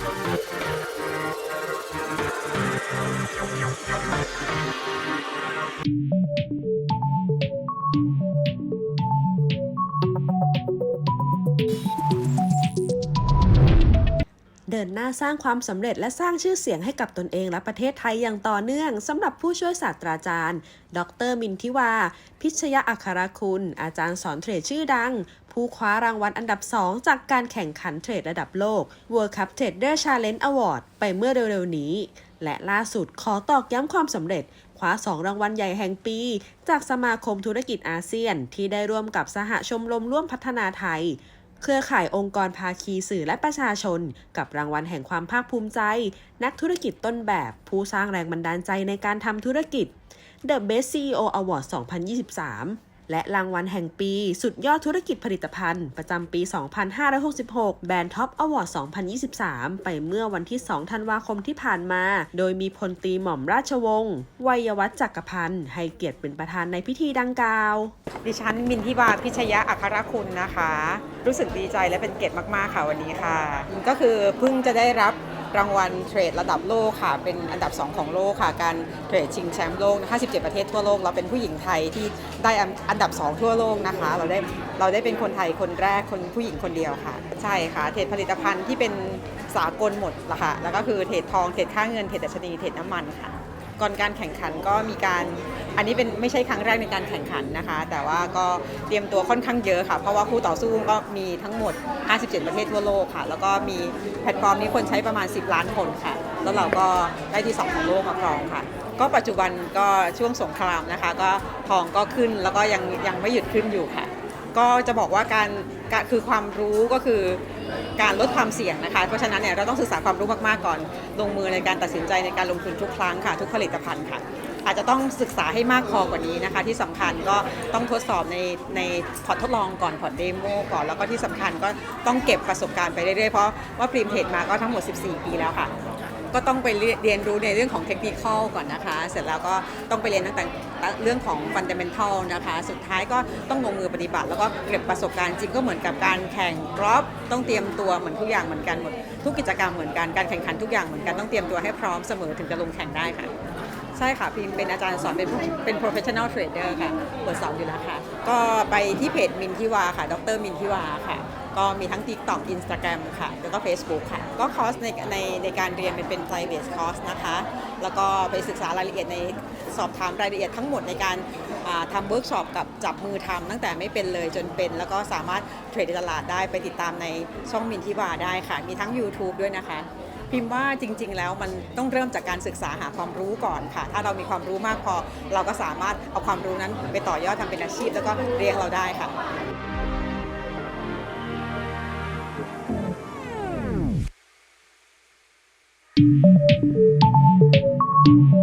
Thank you. เดินหน้าสร้างความสำเร็จและสร้างชื่อเสียงให้กับตนเองและประเทศไทยอย่างต่อเนื่องสำหรับผู้ช่วยศาสตราจารย์ ดรมินทิวา พิชยอัครคุณ อาจารย์สอนเทรดชื่อดัง ผู้คว้ารางวัลอันดับ 2 จากการแข่งขันเทรดระดับโลก World Cup Trader Challenge Award ไปเมื่อเร็วๆนี้ และล่าสุดขอตอกย้ำความสำเร็จคว้า 2 รางวัลใหญ่แห่งปี จากสมาคมธุรกิจอาเซียน ที่ได้ร่วมกับสหชมรมร่วมพัฒนาไทย เครือข่ายองค์กรภาคีสื่อและประชาชน กับรางวัลแห่งความภาคภูมิใจ นักธุรกิจต้นแบบ ผู้สร้างแรงบันดาลใจในการทำธุรกิจ The Best CEO Award 2023 และรางวัลแห่งปี สุดยอดธุรกิจผลิตภัณฑ์ ประจำปี 2566 แบรนด์ท็อปอวอร์ด 2023 ไปเมื่อวันที่ 2 ธันวาคมที่ผ่านมา โดยมีพลตรีหม่อมราชวงศ์วัยวัฒจักรพันธ์ให้เกียรติเป็นประธานในพิธีดังกล่าว ดิฉันมินทิวาพิชยะอัครคุณนะคะ รู้สึกดีใจและเป็นเกียรติมาก ๆ ค่ะวันนี้ค่ะ ก็คือเพิ่งจะได้รับ รางวัลเทรดระดับโลกค่ะ เป็นอันดับ 2 ของโลกค่ะ การเทรดชิงแชมป์โลก 57 ประเทศทั่วโลก เราเป็นผู้หญิงไทยที่ได้อันดับ 2 ทั่วโลกนะคะ เราได้เราได้เป็นคนไทยคนแรกคนผู้หญิงคนเดียวค่ะ ใช่ค่ะ เทรดผลิตภัณฑ์ที่เป็นสากลหมดละค่ะ แล้วก็คือเทรดทอง เทรดค่าเงิน เทรดดัชนี เทรดน้ำมันค่ะ ก่อนการแข่งขันก็มีการ อันนี้เป็นไม่ใช่ครั้งแรกในการแข่งขันนะคะ แต่ว่าก็เตรียมตัวค่อนข้างเยอะค่ะ เพราะว่าคู่ต่อสู้ก็มีทั้งหมด 57 ประเทศทั่วโลกค่ะ แล้วก็มีแพลตฟอร์มนี้คนใช้ประมาณ 10 ล้านคนค่ะ แล้วเราก็ได้ที่ 2 ของโลกมาครองค่ะ ก็ปัจจุบันก็ช่วงสงครามนะคะ ก็ทองก็ขึ้นแล้วก็ยังยังไม่หยุดขึ้นอยู่ค่ะ ก็จะบอกว่าการการคือความรู้ก็คือการลดความเสี่ยงนะคะ เพราะฉะนั้นเนี่ยเราต้องศึกษาความรู้มากๆก่อน ลงมือในการตัดสินใจในการลงทุนทุกครั้งค่ะ ทุกผลิตภัณฑ์ค่ะ อาจจะต้องศึกษาให้มากพอกว่านี้นะคะ ที่สำคัญก็ต้องทดสอบในในพอร์ตทดลองก่อนพอร์ตเดโมก่อนแล้วก็ที่สำคัญก็ต้องเก็บประสบการณ์ไปเรื่อยๆ เพราะว่าพรีมเทรดมาก็ทั้งหมด 14 ปีแล้วค่ะ ก็ต้องไปเรียนรู้ในเรื่องของเทคนิคอลก่อนนะคะ เสร็จแล้วก็ต้องไปเรียนตั้งแต่เรื่องของฟันเดเมนทัลนะคะ สุดท้ายก็ต้องลงมือปฏิบัติ แล้วก็เก็บประสบการณ์จริงก็เหมือนกับการแข่งกรอบต้องเตรียมตัวเหมือนทุกอย่างเหมือนกันหมดทุกกิจกรรมเหมือนกันการแข่งขันทุกอย่างเหมือนกันต้องเตรียมตัวให้พร้อมเสมอถึงจะลงแข่งได้ค่ะ ใช่ค่ะพิมเป็นอาจารย์สอนเป็นเป็น professional trader ค่ะเปิดสอนอยู่แล้วค่ะ ก็ไปที่เพจมินทิวาค่ะ ดรมินทิวาค่ะ ก็มีทั้ง TikTok Instagram ค่ะ แล้วก็ Facebook ค่ะ ก็คอร์สในในในการเรียนเป็นเป็น private course นะคะ แล้วก็ไปศึกษารายละเอียดในสอบถามรายละเอียดทั้งหมดในการทำเวิร์กช็อปกับจับมือทำตั้งแต่ไม่เป็นเลยจนเป็น แล้วก็สามารถเทรดในตลาดได้ไปติดตามในช่องมินทิวาได้ค่ะ มีทั้ง YouTube ด้วยนะคะ พิมพ์ว่าจริง ๆ แล้วมันต้องเริ่มจากการศึกษาหาความรู้ก่อนค่ะ ถ้าเรามีความรู้มากพอ เราก็สามารถเอาความรู้นั้นไปต่อยอดทำเป็นอาชีพ แล้วก็เรียงเราได้ค่ะうん